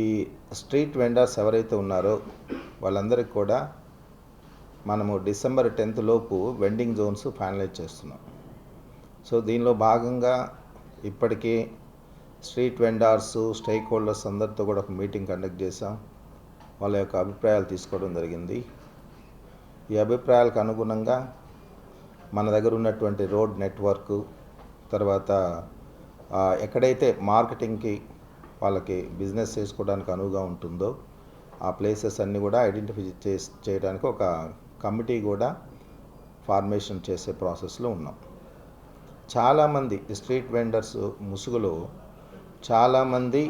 ఈ street vendors ఎవరైతే ఉన్నారో వాళ్ళందరికీ కూడా మనము డిసెంబర్ టెన్త్ లోపు వెండింగ్ జోన్స్ ఫైనలైజ్ చేస్తున్నాం. సో దీనిలో భాగంగా ఇప్పటికీ స్ట్రీట్ వెండర్స్ స్టేక్ హోల్డర్స్ అందరితో కూడా ఒక మీటింగ్ కండక్ట్ చేసాం వాళ్ళ యొక్క అభిప్రాయాలు తీసుకోవడం జరిగింది. ఈ అభిప్రాయాలకు అనుగుణంగా మన దగ్గర ఉన్నటువంటి రోడ్ నెట్వర్క్ తర్వాత ఎక్కడైతే మార్కెటింగ్కి వాళ్ళకి బిజినెస్ చేసుకోవడానికి అనువుగా ఉంటుందో ఆ ప్లేసెస్ అన్నీ కూడా ఐడెంటిఫై చేసి చేయడానికి ఒక కమిటీ కూడా ఫార్మేషన్ చేసే ప్రాసెస్లో ఉన్నాం. చాలామంది స్ట్రీట్ వెండర్స్ ముసుగులో చాలామంది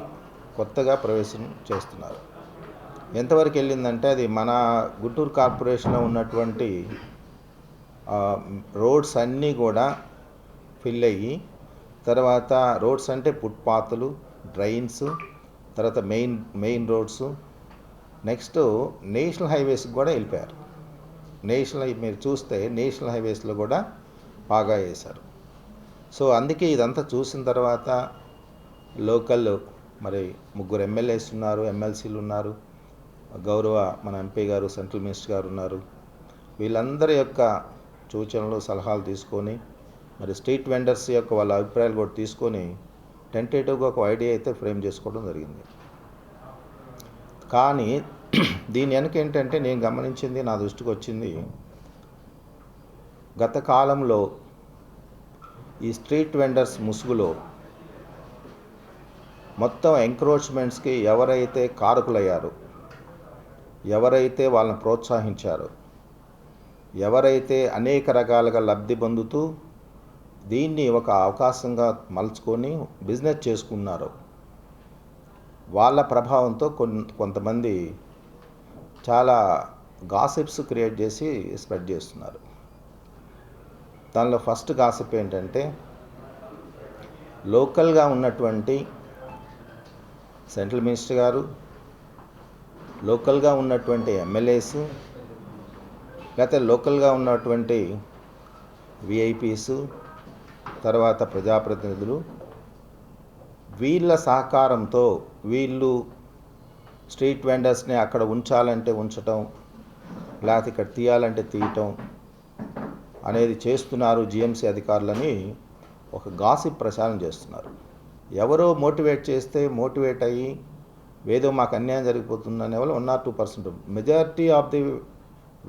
కొత్తగా ప్రవేశం చేస్తున్నారు. ఎంతవరకు వెళ్ళిందంటే అది మన గుంటూరు కార్పొరేషన్లో ఉన్నటువంటి రోడ్స్ అన్నీ కూడా ఫిల్ అయ్యి తర్వాత రోడ్స్ అంటే ఫుట్పాత్లు డ్రైన్స్ తర్వాత main main roads next national హైవేస్కి కూడా వెళ్ళిపోయారు. నేషనల్ హై- మీరు చూస్తే నేషనల్ హైవేస్లో కూడా బాగా వేశారు. సో అందుకే ఇదంతా చూసిన తర్వాత లోకల్ మరి ముగ్గురు ఎమ్మెల్యేస్ ఉన్నారు ఎమ్మెల్సీలు ఉన్నారు. గౌరవ మన ఎంపీ గారు సెంట్రల్ మినిస్టర్ గారు ఉన్నారు. వీళ్ళందరి యొక్క సూచనలు సలహాలు తీసుకొని మరి స్ట్రీట్ వెండర్స్ యొక్క వాళ్ళ అభిప్రాయాలు కూడా తీసుకొని టెంటేటివ్గా ఒక ఐడియా అయితే ఫ్రేమ్ చేసుకోవడం జరిగింది. కానీ దీని వెనక ఏంటంటే నేను గమనించింది నా దృష్టికి వచ్చింది గత కాలంలో ఈ స్ట్రీట్ వెండర్స్ ముసుగులో మొత్తం ఎంక్రోచ్మెంట్స్కి ఎవరైతే కారకులయ్యారో ఎవరైతే వాళ్ళని ప్రోత్సహించారో ఎవరైతే అనేక రకాలుగా లబ్ధి పొందుతూ దీన్ని ఒక అవకాశంగా మలుచుకొని బిజినెస్ చేసుకున్నారు. వాళ్ళ ప్రభావంతో కొన్ కొంతమంది చాలా గాసిప్స్ క్రియేట్ చేసి స్ప్రెడ్ చేస్తున్నారు. దానిలో ఫస్ట్ గాసిప్ ఏంటంటే లోకల్గా ఉన్నటువంటి సెంట్రల్ మినిస్టర్ గారు లోకల్గా ఉన్నటువంటి ఎమ్మెల్యేస్ లేకపోతే లోకల్గా ఉన్నటువంటి విఐపీస్ తర్వాత ప్రజాప్రతినిధులు వీళ్ళ సహకారంతో వీళ్ళు స్ట్రీట్ వెండర్స్ని అక్కడ ఉంచాలంటే ఉంచటం లేకపోతే ఇక్కడ తీయాలంటే తీయటం అనేది చేస్తున్నారు జిఎంసీ అధికారులని ఒక గాసిప్ ప్రచారం చేస్తున్నారు. ఎవరో మోటివేట్ చేస్తే మోటివేట్ అయ్యి ఏదో మాకు అన్యాయం జరిగిపోతుందనే వాళ్ళు one or two percent. Majority of the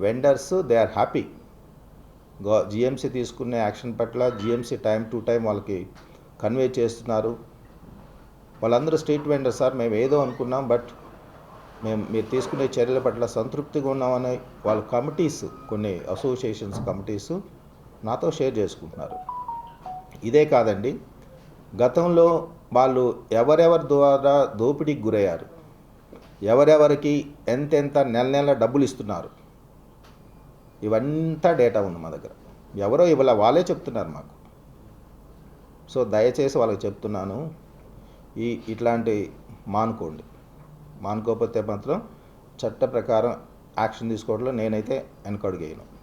vendors they are happy. GMC తీసుకునే యాక్షన్ పట్ల జిఎంసీ టైం టు టైం వాళ్ళకి కన్వే చేస్తున్నారు. వాళ్ళందరూ స్ట్రీట్ వెండర్ సార్ మేము ఏదో అనుకున్నాం బట్ మేము మీరు తీసుకునే చర్యల పట్ల సంతృప్తిగా ఉన్నామని వాళ్ళ కమిటీస్ కొన్ని అసోసియేషన్స్ కమిటీస్ నాతో షేర్ చేసుకుంటున్నారు. ఇదే కాదండి గతంలో వాళ్ళు ఎవరెవరి ద్వారా దోపిడీకి గురయ్యారు ఎవరెవరికి ఎంతెంత నెల నెల డబ్బులు ఇస్తున్నారు ఇవంతా డేటా ఉంది మా దగ్గర. ఎవరో ఇవాళ వాళ్ళే చెప్తున్నారు మాకు. సో దయచేసి వాళ్ళకి చెప్తున్నాను ఈ ఇట్లాంటి మానుకోండి. మానుకోకపోతే మాత్రం చట్ట ప్రకారం యాక్షన్ తీసుకోవడంలో నేనైతే వెనకడుగేయను